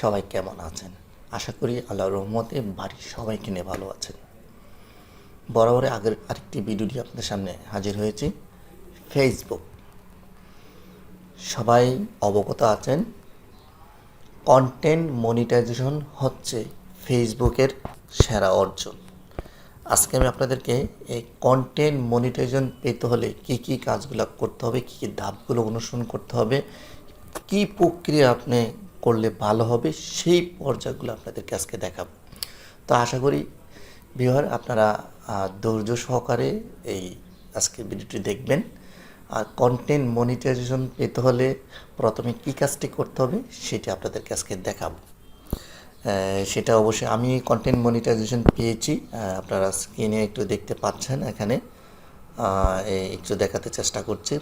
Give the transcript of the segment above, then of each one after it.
সবাই কেমন আছেন? আশা করি আল্লাহর রহমতে বাড়ির সবাইকে নিয়ে ভালো আছেন। বরাবরে আগের আরেকটি ভিডিও নিয়ে আপনাদের সামনে হাজির হয়েছি। ফেসবুক সবাই অবগত আছেন কন্টেন্ট মনিটাইজেশন হচ্ছে ফেসবুকের সেরা অর্জন। আজকে আমি আপনাদেরকে এই কন্টেন্ট মনিটাইজেশন পেতে হলে কি কি কাজগুলো করতে হবে, কী কী ধাপগুলো অনুসরণ করতে হবে, কি প্রক্রিয়া আপনি করলে ভালো হবে, সেই পর্যায়গুলো আপনাদেরকে আজকে দেখাবো। তো আশা করি বিহার আপনারা ধৈর্য সহকারে এই আজকের ভিডিওটি দেখবেন। আর কন্টেন্ট মনিটাইজেশন পেতে হলে প্রথমে কী কাজটি করতে হবে সেটি আপনাদেরকে আজকে দেখাবো। সেটা অবশ্যই আমি কন্টেন্ট মনিটাইজেশন পেয়েছি। আপনারা স্ক্রিনে একটু দেখতে পাচ্ছেন এখানে। একটু দেখাতে চেষ্টা করছি।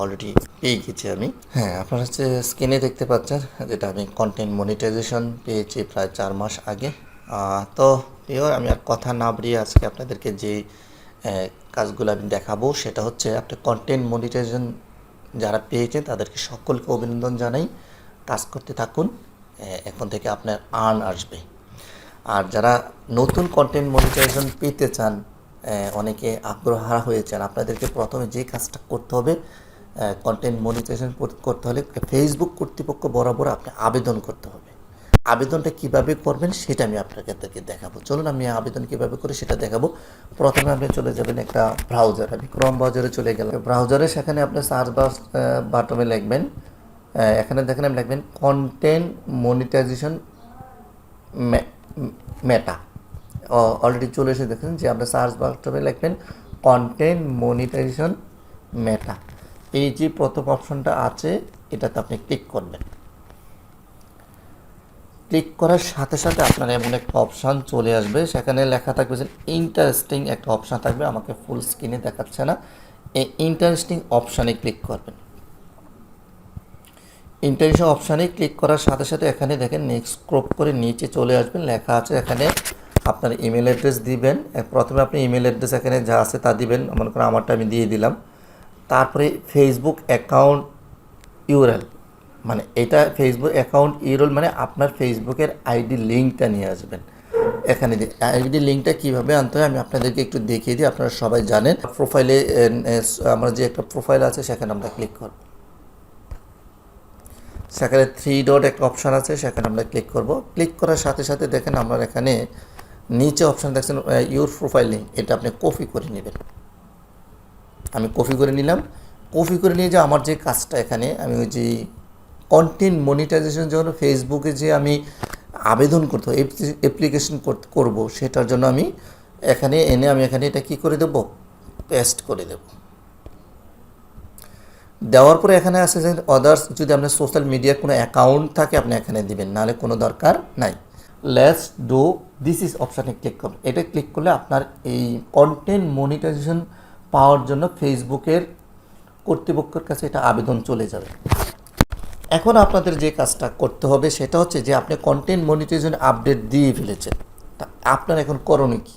অলরেডি পেয়ে গেছি আমি। হ্যাঁ আপনারা হচ্ছে স্ক্রিনে দেখতে পাচ্ছেন যেটা আমি কন্টেন্ট মনিটাইজেশন পেয়েছি প্রায় চার মাস আগে। তো এবার আমি আর কথা না বাড়িয়ে আজকে আপনাদেরকে যে কাজগুলো আমি দেখাবো সেটা হচ্ছে আপনি কন্টেন্ট মনিটাইজেশন যারা পেয়েছেন তাদেরকে সকলকে অভিনন্দন জানাই। কাজ করতে থাকুন এখন থেকে আপনার আর্ন আসবে। আর যারা নতুন কন্টেন্ট মনিটাইজেশন পেতে চান অনেকে আগ্রহ হারা হয়েছেন। আপনাদেরকে প্রথমে যে কাজটা করতে হবে কন্টেন্ট মনিটাইজেশন করতে হলে ফেসবুক কর্তৃপক্ষ বরাবর আপনি আবেদন করতে হবে। আবেদনটা কীভাবে করবেন সেটা আমি আপনাদেরকে দেখাবো। চলুন আমি আবেদন কীভাবে করি সেটা দেখাবো। প্রথমে আপনি চলে যাবেন একটা ব্রাউজার আমি ক্রম ব্রাউজারে চলে গেলাম। ব্রাউজারে সেখানে আপনি সার্চ বাটনে লিখবেন। এখানে দেখেন আমি লিখবেন কন্টেন্ট মনিটাইজেশন মেটা অলরেডি চলে এসে দেখেন যে আপনি সার্চ বাটনে লিখবেন কন্টেন্ট মনিটাইজেশন মেটা এই যে প্রথম অপশনটা আছে, এটাতে আপনি ক্লিক করবেন। ক্লিক করার সাথে সাথে আপনার এমন একটা অপশান চলে আসবে, সেখানে লেখা থাকবে যে ইন্টারেস্টিং একটা অপশান থাকবে, আমাকে ফুল স্ক্রিনে দেখাচ্ছে না। এই ইন্টারেস্টিং অপশানে ক্লিক করবেন। ইন্টারেস্টিং অপশানে ক্লিক করার সাথে সাথে এখানে দেখেন নেক্সট স্ক্রপ করে নিচে চলে আসবেন, লেখা আছে এখানে আপনার ইমেল অ্যাড্রেস দিবেন। প্রথমে আপনি ইমেল অ্যাড্রেস এখানে যা আছে তা দিবেন। মনে করেন আমারটা আমি দিয়ে দিলাম। তারপরে ফেসবুক অ্যাকাউন্ট ইউরএল মানে এটা ফেসবুক অ্যাকাউন্ট ইউরএল মানে আপনার ফেসবুকের আইডি লিঙ্কটা নিয়ে আসবেন। এখানে আইডি লিঙ্কটা কীভাবে আনতে হয় আমি আপনাদেরকে একটু দেখিয়ে দিই, আপনারা সবাই জানেন। প্রোফাইলে আমার যে একটা প্রোফাইল আছে সেখানে আমরা ক্লিক করব। সেখানে থ্রি ডট একটা অপশান আছে, সেখানে আমরা ক্লিক করব। ক্লিক করার সাথে সাথে দেখেন আমরা এখানে নিচে অপশান দেখছেন ইউর প্রোফাইল লিঙ্ক এটা আপনি কপি করে নেবেন। আমি কপি করে নিলাম। কপি করে নিয়ে যে আমার যে কাজটা এখানে, আমি ওই যে কন্টেন্ট মনিটাইজেশনের জন্য ফেসবুকে যে আমি আবেদন করতে অ্যাপ্লিকেশন করব, সেটার জন্য আমি এখানে এনে আমি এখানে এটা কি করে দেব? পেস্ট করে দেব। দেওয়ার পরে এখানে আছে যে আদার্স যদি আপনার সোশ্যাল মিডিয়ার কোনো অ্যাকাউন্ট থাকে, আপনি এখানে দিবেন, নাহলে কোনো দরকার নাই। লেটস ডু দিস ইজ অপশানে ক্লিক করুন। এটা ক্লিক করলে আপনার এই কন্টেন্ট মনিটাইজেশন পাওয়ার জন্য ফেসবুকের কর্তৃপক্ষের কাছে এটা আবেদন চলে যাবে। এখন আপনাদের যে কাজটা করতে হবে সেটা হচ্ছে যে আপনি কন্টেন্ট মনিটাইজেশন আপডেট দিয়ে ফেলেছেন। তা আপনার এখন করণীয় কী?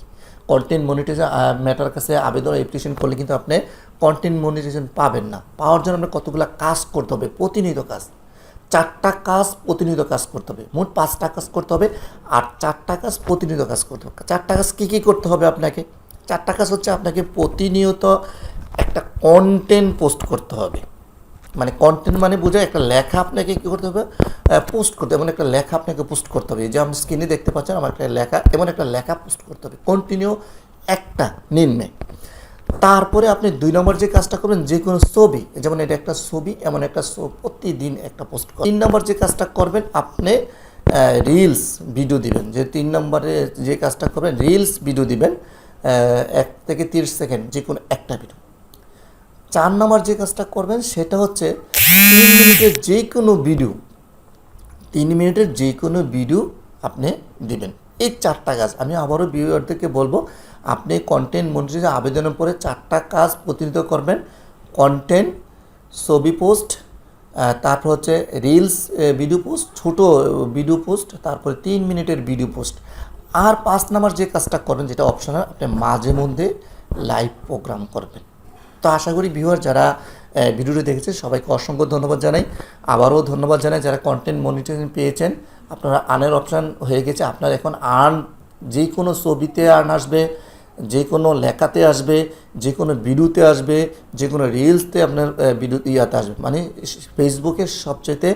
কন্টেন্ট মনিটাইজেশন ম্যাটার কাছে আবেদন অ্যাপ্লিকেশন করলে কিন্তু আপনি কন্টেন্ট মনিটাইজেশন পাবেন না। পাওয়ার জন্য আপনার কতগুলো কাজ করতে হবে, প্রতিনিয়ত কাজ। চারটা কাজ প্রতিনিয়ত কাজ করতে হবে। মোট পাঁচটা কাজ করতে হবে আর চারটা কাজ প্রতিনিয়ত কাজ করতে হবে। চারটা কাজ কী কী করতে হবে আপনাকে? চারটা কাজ হচ্ছে আপনাকে প্রতিনিয়ত একটা কন্টেন্ট পোস্ট করতে হবে। মানে কন্টেন্ট মানে বোঝায় একটা লেখা আপনাকে কী করতে হবে? পোস্ট করতে হবে। একটা লেখা আপনাকে পোস্ট করতে হবে। যে আপনি স্ক্রিনে দেখতে পাচ্ছেন, আমার একটা লেখা, এমন একটা লেখা পোস্ট করতে হবে। কন্টিনিউ একটা নিম্নে। তারপরে আপনি দুই নম্বর যে কাজটা করবেন, যে কোনো ছবি, যেমন এটা একটা ছবি, এমন একটা প্রতিদিন একটা পোস্ট করবেন তিন নম্বর যে কাজটা করবেন, আপনি রিলস ভিডিও দিবেন। যে তিন নম্বরে যে কাজটা করবেন রিলস ভিডিও দিবেন এক থেকে তিরিশ সেকেন্ড যে কোনো একটা ভিডিও চার নম্বর যে কাজটা করবেন, সেটা হচ্ছে তিন মিনিটের যে কোনো ভিডিও তিন মিনিটের যে কোনো ভিডিও আপনি দিবেন। এই চারটা কাজ, আমি আবারও ভিউয়ারদেরকে বলব আপনি কন্টেন্ট মন্ত্রী আবেদনের পরে চারটা কাজ প্রতিনিধিত্ব করবেন। কন্টেন্ট ছবি পোস্ট তারপর হচ্ছে রিলস ভিডিও পোস্ট ছোটো ভিডিও পোস্ট তারপরে তিন মিনিটের ভিডিও পোস্ট আর পাঁচ নাম্বার যে কাজটা করবেন, যেটা অপশনাল আপনি মাঝে মধ্যে লাইভ প্রোগ্রাম করবেন। তো আশা করি ভিউয়ার যারা ভিডিওটি দেখেছেন সবাইকে অসংখ্য ধন্যবাদ জানাই। আবারও ধন্যবাদ জানাই যারা কন্টেন্ট মনিটরিং পেয়েছেন। আপনারা আর্নের অপশান হয়ে গেছে। আপনার এখন আর্ন যে কোনো ছবিতে আর্ন আসবে, যে কোনো লেখাতে আসবে, যে কোনো ভিডিওতে আসবে, যে কোনো রিলসতে আপনার ভিডিও ইয়াতে আসবে। মানে ফেসবুকের সবচেয়ে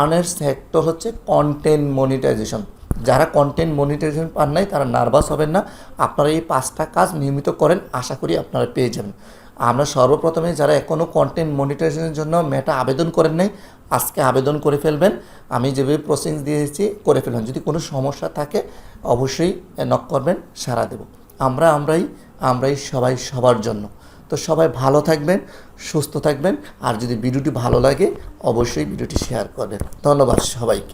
আর্নের সেক্টর হচ্ছে কন্টেন্ট মনিটাইজেশন যারা কন্টেন্ট মনিটাইজেশন পান নাই, তারা নার্ভাস হবেন না। আপনারা এই পাঁচটা কাজ নিয়মিত করেন, আশা করি আপনারা পেয়ে যাবেন। আমরা সর্বপ্রথমে যারা এখনও কন্টেন্ট মনিটাইজেশনের জন্য মেটা আবেদন করেন নাই, আজকে আবেদন করে ফেলবেন। আমি যেভাবে প্রসেস দিয়েছি করে ফেলবেন যদি কোনো সমস্যা থাকে, অবশ্যই নক করবেন সারা দেব। আমরা, আমরাই আমরাই সবাই সবার জন্য। তো সবাই ভালো থাকবেন, সুস্থ থাকবেন। আর যদি ভিডিওটি ভালো লাগে, অবশ্যই ভিডিওটি শেয়ার করবেন। ধন্যবাদ সবাইকে।